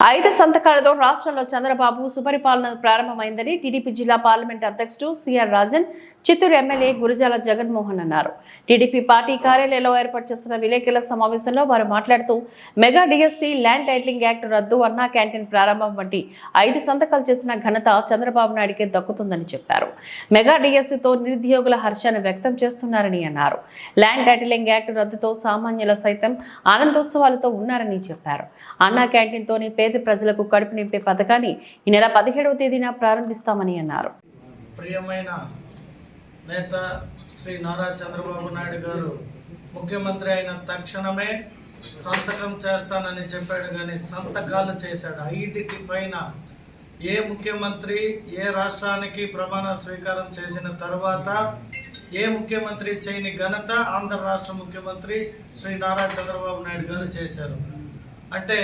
ఐదు సంతకాలతో రాష్ట్రంలో చంద్రబాబు సుపరిపాలన ప్రారంభమైందని టీడీపీ జిల్లా పార్లమెంట్ అధ్యక్షుడు సిఆర్ రాజన్ చిత్తూరు ఎమ్మెల్యే గురజాల జగన్మోహన్ అన్నారు. టీడీపీ పార్టీ కార్యాలయంలో ఏర్పాటు చేసిన విలేకరుల సమావేశంలో వారు మాట్లాడుతూ mega DSC land titling act రద్దు అన్నా క్యాంటీన్ ప్రారంభం వంటి ఐదు సంతకాలు చేసిన ఘనత చంద్రబాబు నాయుడికే దక్కుతుందని చెప్పారు. మెగా డిఎస్సీతో నిరుద్యోగుల హర్షాన్ని వ్యక్తం చేస్తున్నారని అన్నారు. ల్యాండ్ టైటిలింగ్ యాక్ట్ రద్దుతో సామాన్యుల సైతం ఆనందోత్సవాలతో ఉన్నారని చెప్పారు. అన్నా క్యాంటీన్తోని పేద ప్రజలకు కడుపు నింపే పథకాన్ని ఈ నెల పదిహేడవ తేదీన ప్రారంభిస్తామని అన్నారు. ప్రియమైన నేత శ్రీ నారా చంద్రబాబు నాయుడు గారు ముఖ్యమంత్రి అయిన తక్షణమే సంతకం చేస్తానని చెప్పాడు కానీ సంతకాలు చేశాడు. ఐదుటి పైన ఏ ముఖ్యమంత్రి ఏ రాష్ట్రానికి ప్రమాణ స్వీకారం చేసిన తర్వాత ఏ ముఖ్యమంత్రి చేయని ఘనత ఆంధ్ర రాష్ట్ర ముఖ్యమంత్రి శ్రీ నారా చంద్రబాబు నాయుడు గారు చేశారు. అంటే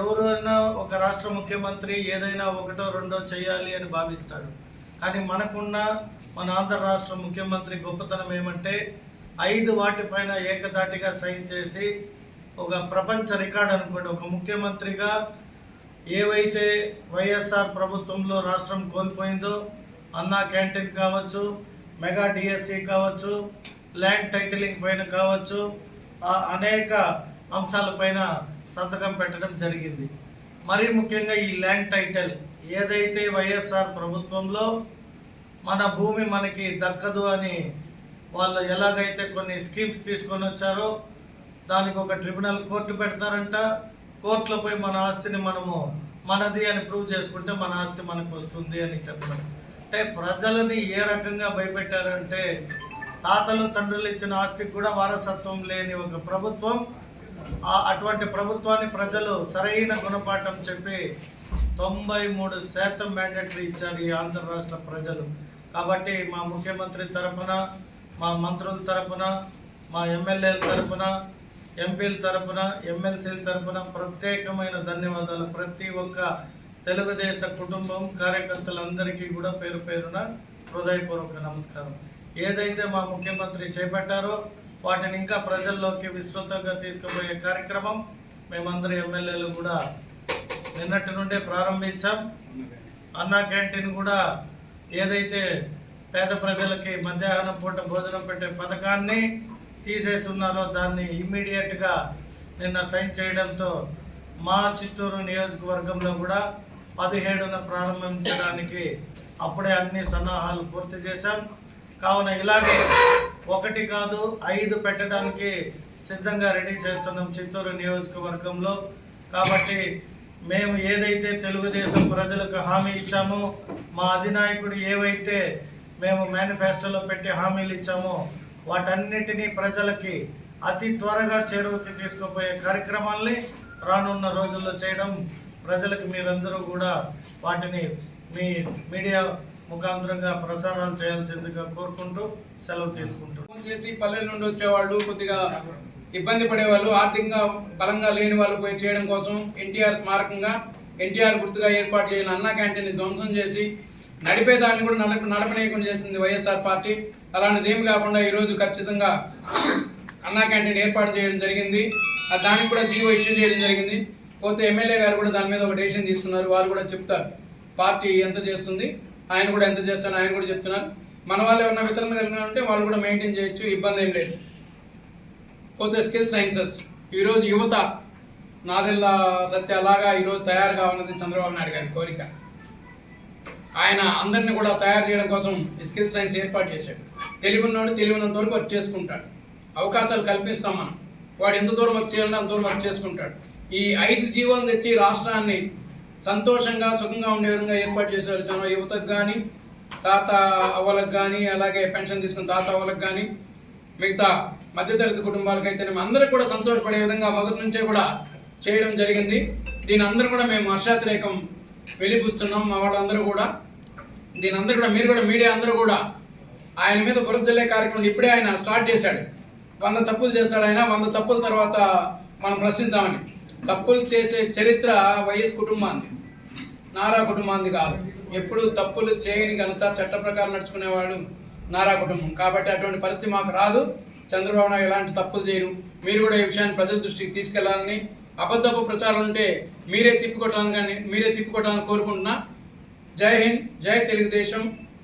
ఎవరైనా ఒక రాష్ట్ర ముఖ్యమంత్రి ఏదైనా ఒకటో రెండో చేయాలి అని భావిస్తాడు. కానీ మనకున్న మన ఆంధ్ర రాష్ట్ర ముఖ్యమంత్రి గొప్పతనం ఏమంటే ఐదు వాటిపైన ఏకదాటిగా సైన్ చేసి ఒక ప్రపంచ రికార్డ్ అనుకోండి. ఒక ముఖ్యమంత్రిగా ఏవైతే వైఎస్ఆర్ ప్రభుత్వంలో రాష్ట్రం కోల్పోయిందో అన్నా క్యాంటీన్ కావచ్చు మెగా డిఎస్సి కావచ్చు ల్యాండ్ టైటిలింగ్ పైన కావచ్చు ఆ అనేక అంశాలపైన సంతకం పెట్టడం జరిగింది. మరీ ముఖ్యంగా ఈ ల్యాండ్ టైటిల్ ఏదైతే వైఎస్ఆర్ ప్రభుత్వంలో మన భూమి మనకి దక్కదు అని వాళ్ళు ఎలాగైతే కొన్ని స్కీమ్స్ తీసుకొని వచ్చారో దానికి ఒక ట్రిబ్యునల్ కోర్టు పెడతారంట. కోర్టులో పోయి మన ఆస్తిని మనము మనది అని ప్రూవ్ చేసుకుంటే మన ఆస్తి మనకు వస్తుంది అని చెప్పడం. అంటే ప్రజలని ఏ రకంగా భయపెట్టారంటే తాతలు తండ్రులు ఇచ్చిన ఆస్తికి కూడా వారసత్వం లేని ఒక ప్రభుత్వం అటువంటి ప్రభుత్వాన్ని ప్రజలు సరైన గుణపాఠం చెప్పి తొంభై మూడు శాతం మ్యాండేటరీ ఇచ్చారు ఈ ఆంధ్ర రాష్ట్ర ప్రజలు. కాబట్టి మా ముఖ్యమంత్రి తరపున మా మంత్రుల తరపున మా ఎమ్మెల్యేల తరపున ఎంపీల తరపున ఎమ్మెల్సీల తరపున ప్రత్యేకమైన ధన్యవాదాలు. ప్రతి ఒక్క తెలుగుదేశ కుటుంబం కార్యకర్తలందరికీ కూడా పేరు పేరున హృదయపూర్వక నమస్కారం. ఏదైతే మా ముఖ్యమంత్రి చేపట్టారో వాటిని ఇంకా ప్రజల్లోకి విస్తృతంగా తీసుకుపోయే కార్యక్రమం మేమందరి ఎమ్మెల్యేలు కూడా నిన్నటి నుండే ప్రారంభించాం. అన్నా క్యాంటీన్ కూడా ఏదైతే పేద ప్రజలకి మధ్యాహ్నం పూట భోజనం పెట్టే పథకాన్ని తీసేసి ఉన్నారో దాన్ని ఇమ్మీడియట్గా నిన్న సైన్ చేయడంతో మా చిత్తూరు నియోజకవర్గంలో కూడా పదిహేడున ప్రారంభించడానికి అప్పుడే అన్ని సన్నాహాలు పూర్తి చేశాం. కావున ఇలాగే ఒకటి కాదు ఐదు పెట్టడానికి సిద్ధంగా రెడీ చేస్తున్నాం చిత్తూరు నియోజకవర్గంలో. కాబట్టి మేము ఏదైతే తెలుగుదేశం ప్రజలకు హామీ ఇచ్చామో మా అధినాయకుడు ఏవైతే మేము మేనిఫెస్టోలో పెట్టి హామీలు ఇచ్చామో వాటన్నిటినీ ప్రజలకి అతి త్వరగా చేరువకి తీసుకుపోయే కార్యక్రమాల్ని రానున్న రోజుల్లో చేయడం ప్రజలకు మీరందరూ కూడా వాటిని మీ మీడియా ముఖాంతరంగా ప్రసారం చేయాల్సిందిగా కోరుకుంటూ సెలవు తీసుకుంటూ చేసి పల్లెల నుండి వచ్చేవాళ్ళు కొద్దిగా ఇబ్బంది పడేవాళ్ళు ఆర్థికంగా బలంగా లేని వాళ్ళు పోయి చేయడం కోసం ఎన్టీఆర్ స్మారకంగా ఎన్టీఆర్ గుర్తుగా ఏర్పాటు చేయని అన్నా క్యాంటీన్ని ధ్వంసం చేసి నడిపేదాన్ని కూడా నడప నడపనీయకుండా చేసింది వైఎస్ఆర్ పార్టీ. అలాంటిది ఏమి కాకుండా ఈరోజు ఖచ్చితంగా అన్నా క్యాంటీన్ ఏర్పాటు చేయడం జరిగింది. దానికి కూడా జీవో ఇష్యూ చేయడం జరిగింది. పోతే ఎమ్మెల్యే గారు కూడా దాని మీద ఒక డెసిషన్ తీసుకున్నారు. వారు కూడా చెప్తారు పార్టీ ఎంత చేస్తుంది ఆయన కూడా ఎంత చేస్తాను ఆయన కూడా చెప్తున్నారు. మన వాళ్ళు ఏమన్నా వితరణ కలిగిన ఉంటే వాళ్ళు కూడా మెయింటైన్ చేయొచ్చు ఇబ్బంది ఏం లేదు. పోతే స్కిల్ సైన్సెస్. ఈరోజు యువత నాదెల్ల సత్య అలాగా ఈరోజు తయారు కావాలన్నది చంద్రబాబు నాయుడు గారి కోరిక. ఆయన అందరిని కూడా తయారు చేయడం కోసం ఈ స్కిల్ సైన్స్ ఏర్పాటు చేశాడు. తెలివినోడు తెలివినంత వరకు వర్క్ చేసుకుంటాడు. అవకాశాలు కల్పిస్తాం మనం. వాడు ఎంత దూరం వర్క్ చేయాలంటే అంత దూరం వర్క్ చేసుకుంటాడు. ఈ ఐదు జీవం తెచ్చి రాష్ట్రాన్ని సంతోషంగా సుఖంగా ఉండే విధంగా ఏర్పాటు చేశారు చాలా యువతకు కానీ తాత అవ్వలకు కానీ అలాగే పెన్షన్ తీసుకున్న తాత అవ్వలకు కానీ మిగతా మధ్యతరగతి కుటుంబాలకైతే అందరూ కూడా సంతోషపడే విధంగా మొదటి నుంచే కూడా చేయడం జరిగింది. దీని అందరూ కూడా మేము హర్షాతిరేకం వెలిపిస్తున్నాం మా వాళ్ళందరూ కూడా. దీని అందరూ కూడా మీరు కూడా మీడియా అందరూ కూడా ఆయన మీద బురద జల్లే కార్యక్రమం ఇప్పుడే ఆయన స్టార్ట్ చేశాడు. వంద తప్పులు చేస్తాడు ఆయన వంద తప్పుల తర్వాత మనం ప్రశ్నిద్దామని. తప్పులు చేసే చరిత్ర వైఎస్ కుటుంబాన్ని నారా కుటుంబాన్ని కాదు. ఎప్పుడు తప్పులు చేయని ఘనత చట్ట ప్రకారం నడుచుకునేవాడు నారా కుటుంబం. కాబట్టి అటువంటి పరిస్థితి మాకు రాదు. చంద్రబాబు నాయుడు ఎలాంటి తప్పులు చేయరు. మీరు కూడా ఈ విషయాన్ని ప్రజల దృష్టికి తీసుకెళ్ళాలని అబద్ధపు ప్రచారం ఉంటే మీరే తిప్పుకోవటానికి కానీ మీరే తిప్పుకోవటానికి కోరుకుంటున్నా. జై హింద్ జై తెలుగుదేశం.